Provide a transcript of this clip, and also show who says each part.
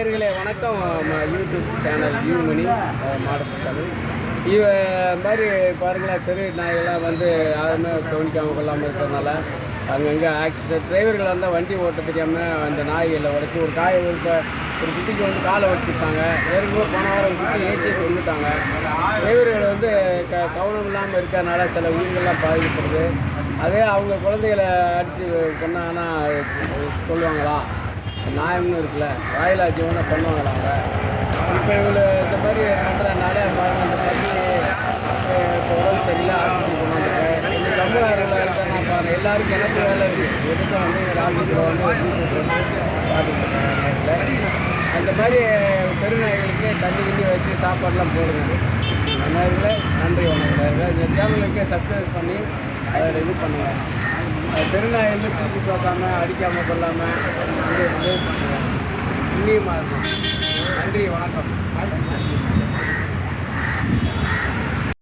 Speaker 1: நேயர்களே வணக்கம். YouTube channel யூமணி மாடத்தல் இவ மாதிரி பாருங்களேன் தெரு நாய்கள்லாம் வந்து யாருமே கவனிக்காமல் கொள்ளாமல் இருக்கிறதுனால அங்கங்கே ஆக்சிடென்ட் டிரைவர்கள் வந்தால் வண்டி ஓட்ட தெரியாமல் அந்த நாய்களை உடச்சி ஒரு காய ஒரு ஒரு குட்டிக்கு வந்து காலை வச்சுருக்காங்க. ஏற்கனவே போன வாரம் குட்டி ஏற்றி கொண்டுட்டாங்க டிரைவர்கள் வந்து க கவனம் இல்லாமல் இருக்கிறதுனால சில உயிர்கள்லாம் பாதிக்கப்படுது. அதே அவங்க குழந்தைகளை அடித்து கொண்டாங்கன்னா சொல்லுவாங்களா நியாயம்னு இருக்குல்ல வாயிலா ஜீவனை பண்ணுவாங்களா அவங்க? இப்போ இவங்க இந்த மாதிரி பண்ணுறதுனால பாருங்கள் அந்த மாதிரி இப்போ உடம்பு சரியில்லை ஆஸ்பத்திரி கொண்டாந்துருக்கேன் இந்த சமூக அறிவில் நான் பாருங்கள் எல்லாருக்கும் எனக்கு வேலை இருக்குது எதுக்கு வந்து எங்கள் ஆஸ்பத்திரியில் வந்து அந்த மாதிரி பெருநாய்களுக்கு தண்ணி கிண்ணி வச்சு சாப்பாடுலாம் போடுங்க நண்பர்களே நன்றி வணக்கம். இந்த சேனலுக்கு சப்ஸ்கிரைப் பண்ணி அதில் இது பண்ணுவேன் பெருநாயில் தூக்கி பார்க்காம அடிக்காமல் கொள்ளாமல் வந்து மூவ் பண்ணுவோம் இன்னியமாக இருக்கும் நன்றி வணக்கம்.